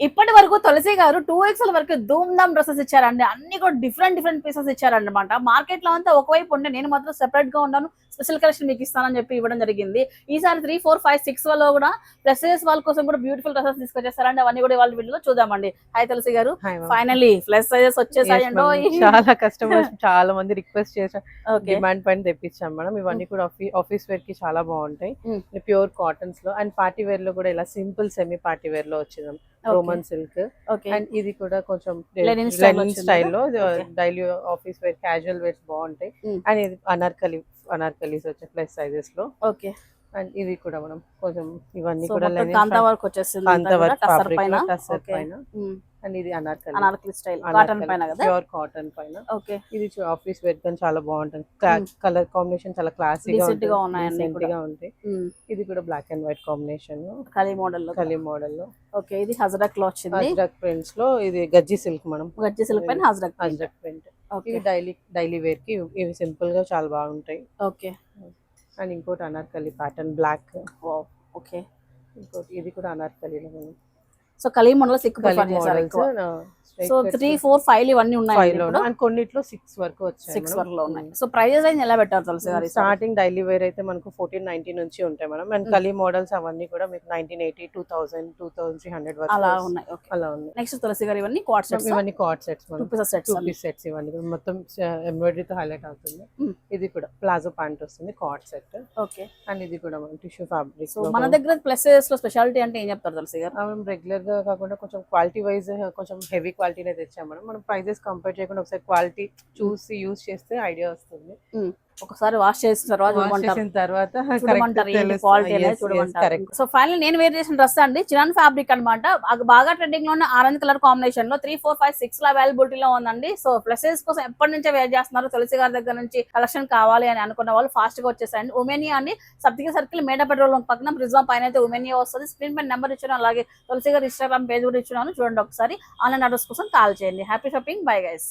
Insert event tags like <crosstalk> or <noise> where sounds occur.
ఇప్పటి వరకు తులసి గారు టూ ఎక్స్ఎల్ వరకు ధూమ్ ధామ్ డ్రెస్సెస్ ఇచ్చారండి. అన్ని కూడా డిఫరెంట్ డిఫరెంట్ పీసెస్ ఇచ్చారన్నమాట. మార్కెట్లో అంతా ఒకవైపు ఉండే నేను మాత్రం సెపరేట్గా ఉన్నాను. స్పెషల్ కలెక్షన్ మీకు ఇస్తానని చెప్పి ఇవ్వడం జరిగింది. ఈసారి త్రీ ఫోర్ ఫైవ్ సిక్స్లో కూడా ప్లస్ వాళ్ళ కోసం కూడా బ్యూటిఫుల్ డ్రెస్సెస్ తీసుకొచ్చేస్తారండి. అవన్నీ కూడా వాళ్ళ వీడియోలో చూద్దామండి. Hi Tulasi garu. Finally plus sizes ma'am. చాలా కస్టమర్స్ <laughs> చాలా మంది రిక్వెస్ట్ ఓకే డిమాండ్ పైన తెప్పించాం మేడం. ఇవన్నీ కూడా ఆఫీస్ వేర్కి చాలా బాగుంటాయి. ప్యూర్ కాటన్స్లో. అండ్ పార్టీ వేర్లో కూడా ఇలా సింపుల్ సెమీ పార్టీ వేర్లో వచ్చింది. Roman silk. ఓకే అండ్ ఇది కూడా కొంచెం లెనిన్ స్టైల్లో. Daily office wear casual wears బాగుంటాయి. Mm. అండ్ ఇది అనార్కలి అనార్కలీస్ వచ్చే ప్లస్ సైజెస్లో. ఓకే అండ్ ఇది కూడా మనం కొంచెం ఇవన్నీ కూడా కాంతా వర్క్. పైన? అండ్ ఇది అనార్కలి. అనార్కలి స్టైల్ కాటన్ పైన కదా? ప్యూర్ కాటన్ పైన. ఓకే. ఇది ఆఫీస్ వేర్ కానీ చాలా బాగుంటుంది. కలర్ కాంబినేషన్ చాలా క్లాసీగా Decent గా ఉన్నాయండి. గా ఉంటాయి. ఇది కూడా బ్లాక్ అండ్ వైట్ కాంబినేషన్ కలీ మోడల్లో కలీ మోడల్లో ఓకే ఇది హజరక్లో వచ్చింది. అజ్రక్ ప్రింట్స్లో ఇది గజ్జి సిల్క్ మనం గజ్జి సిల్క్ పైన హజరక్ అజ్రక్ ప్రింట్ ఓకే. ఇవి డైలీ డైలీ వేర్కి ఇవి సింపుల్గా చాలా బాగుంటాయి. ఓకే. అండ్ ఇంకోటి అనార్కలి ప్యాటర్న్ బ్లాక్ ఓకే. ఇంకోటి ఇది కూడా అనార్కలిలో సో కలీ మోడల్ ప్రిఫర్ చేశారు సో త్రీ ఫోర్ ఫైవ్ ఇవన్నీ ఉన్నాయి కొన్నిట్లో సిక్స్ వరకు వచ్చాయి సిక్స్ వరకు ఉన్నాయి. సో ప్రైజెస్ అయితే ఎలా పెట్టారు తులసి గారు? స్టార్టింగ్ డైలీ వేర్ అయితే మనకు ఫోర్టీన్ నైన్టీ నుంచి ఉంటాయి madam. And Mm. Kali models అవన్నీ కూడా మీకు nineteen eighty two thousand two thousand three hundred వరకు అలా. ఉన్నాయి. అలా ఉన్నాయి. నెక్స్ట్ తులసి గారు ఇవన్నీ క్వాట్ సెట్స్ ఇవన్నీ coord sets sets two piece sets ఇవన్నీ మొత్తం ఎంబ్రాయిడరీతో హైలైట్ అవుతుంది. Mm. ఇది కూడా ప్లాజో ప్యాంట్ వస్తుంది కార్డ్ సెట్ ఓకే అండ్ ఇది కూడా మనం టిష్యూ ఫ్యాబ్రిక్ సో మన దగ్గర ప్లస్లో స్పెషాలిటీ అంటే ఏం చెప్తారు తులసి గారు? రెగ్యులర్ గా కాకుండా కొంచెం క్వాలిటీ వైజ్ కొంచెం హెవీ క్వాలిటీనే తెచ్చాం మనం. మనం ప్రైజెస్ కంపేర్ చేయకుండా ఒకసారి క్వాలిటీ చూసి యూస్ చేస్తే ఐడియా వస్తుంది. ఒకసారి వాష్ చేసిన తర్వాత చూడమంటారు. తర్వాత సో ఫైనల్ నేను వేర్ చేసిన డ్రెస్ అండి. చిరాన్ ఫ్యాబ్రిక్ అనమాట బాగా ట్రెండింగ్లో ఉన్న ఆరెంజ్ కలర్ కాంబినేషన్లో త్రీ ఫోర్ ఫైవ్ సిక్స్లో అవైలబిలిటీ లో ఉందండి. సో ప్లసెస్ కోసం ఎప్పటి నుంచే వేర్ చేస్తున్నారు తులసి గారి దగ్గర నుంచి కలెక్షన్ కావాలి అని అనుకున్న వాళ్ళు ఫాస్ట్గా వచ్చేసాయండి. ఉమెనియా అండి. సప్తిక సర్కిల్ మేడ పెట్రోల్ పక్కన ప్రిజమా పైన అయితే ఉమెనియా వస్తుంది. స్క్రీన్ పైన నెంబర్ ఇచ్చాను. అలాగే తులసి గారి ఇన్స్టాగ్రామ్ పేజ్ కూడా ఇచ్చున్నాను చూడండి ఒకసారి. ఆన్లైన్ ఆర్డర్స్ కోసం కాల్ చేయండి. Happy shopping bye guys